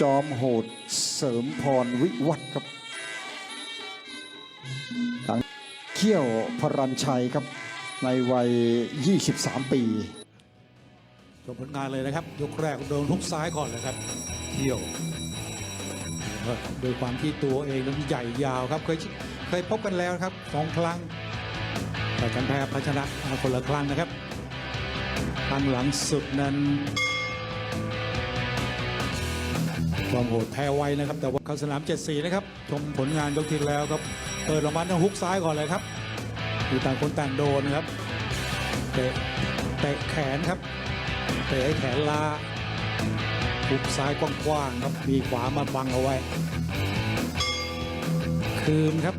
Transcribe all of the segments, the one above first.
จอมโหดเสริมพรวิวัฒครับหลังเขี้ยวพรัญชัยครับในวัย 23 ปีชมผลงานเลยนะครับ ยกแรกโดนทุกซ้ายก่อนเลยครับเที่ยวโดยความที่ตัวเองนั้นใหญ่ยาวครับเคยเคยพบกันแล้วครับสองครั้งแต่กันแพ้พัชนะคนละครั้งนะครับครั้งหลังสุดนั้น ความโหดแพ้ไวนะครับ แต่ว่าเข้าสนาม7-4นะครับชมผลงานยกที่แล้วครับเปิดรางวัลทางฮุกซ้ายก่อนเลยครับมีต่างคนต่างโดนนะครับเตะเตะแขนครับเตะให้แขนลาหุกซ้ายกว้างๆครับมีขวามาบังเอาไว้ คืนครับ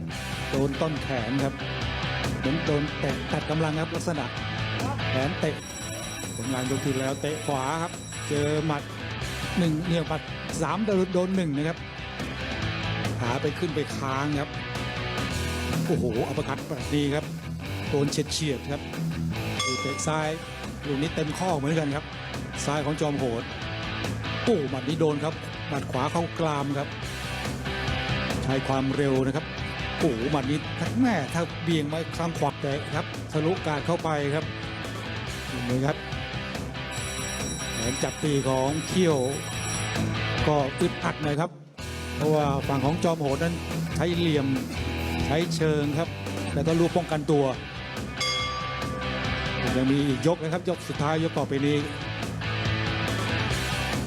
โดนต้นแขนครับเหมือนโดนเตะตัดกำลังครับลักษณะแขนเตะผลงานยกที่แล้วเตะขวาครับ เจอหมัด หนึ่งเนี่ยหมัดสามโดนโดนหนึ่งนะครับขาไปขึ้นไปค้างครับ โอ้โหอัปคัดแบบนี้ครับ โดนเฉียดเฉียดครับดูเตะซ้ายลูกนี้เต็มข้อเหมือนกันครับ ซ้ายของจอมโหดโอ้หมัดนี้โดนครับหมัดขวาเข้ากรามครับ ใช้ความเร็วนะครับโอ้โหหมัดนี้ทักแม่ถ้าเบี่ยงมาทางขวาแต่ครับทะลุกาดเข้าไปครับเห็นไหมครับ แขนจับตีของเขี้ยว ก็อึดอัดหน่อยครับ เพราะว่าฝั่งของจอมโหดนั้นใช้เหลี่ยมใช้เชิงครับแต่ก็รู้ป้องกันตัว ยังมีอีกยกนะครับ ยกสุดท้ายยกต่อไปนี้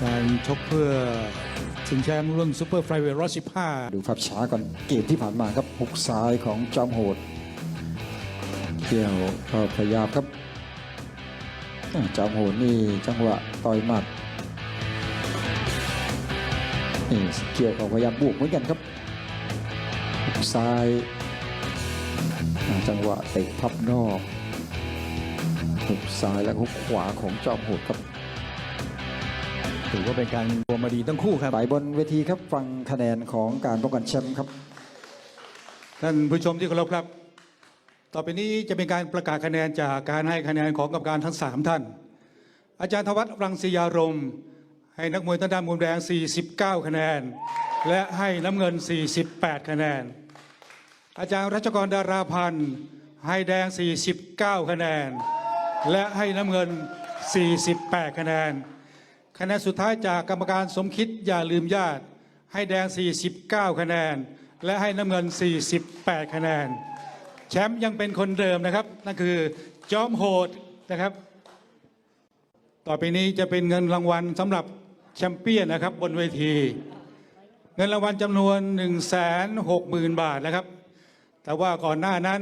การชกเพื่อชิงแชมป์รุ่นซูเปอร์ไฟเวทร้อยสิบห้าดูภาพช้าก่อนเกมที่ผ่านมาครับหุกซ้ายของจอมโหดเขี้ยวก็พยายามครับ จอมโหดนี่จังหวะต่อยหมัดนี่เกี่ยวก็พยายามบวกเหมือนกันครับหุกซ้ายอ่าจังหวะเตะพับนอกหุกซ้ายและหุกขวาของจอมโหดครับถือว่าเป็นการรวมมาดีทั้งคู่ครับไปบนเวทีครับฟังคะแนนของการป้องกันแชมป์ครับท่านผู้ชมที่เคารพครับ ต่อไปนี้จะเป็นการประกาศคะแนนจากการให้คะแนนของกรรมการทั้ง 3 ท่าน อาจารย์ธวัฒน์รังสียารม ให้นักมวยทางด้านมุมแดง 49 คะแนน และให้น้ำเงิน 48 คะแนน อาจารย์รัชกรดาราพันธ์ให้แดง 49 คะแนน และให้น้ำเงิน 48 คะแนน คะแนนสุดท้ายจากกรรมการสมคิดอย่าลืมญาติ ให้แดง 49 คะแนน และให้น้ำเงิน 48 คะแนน แชมป์ยังเป็นคนเดิมนะครับ นั่นคือจอมโหดนะครับ ต่อไปนี้จะเป็นเงินรางวัลสำหรับแชมเปี้ยนนะครับบนเวที เงินรางวัลจำนวน 1 6 0 0 0 0 บาทนะครับ แต่ว่าก่อนหน้านั้น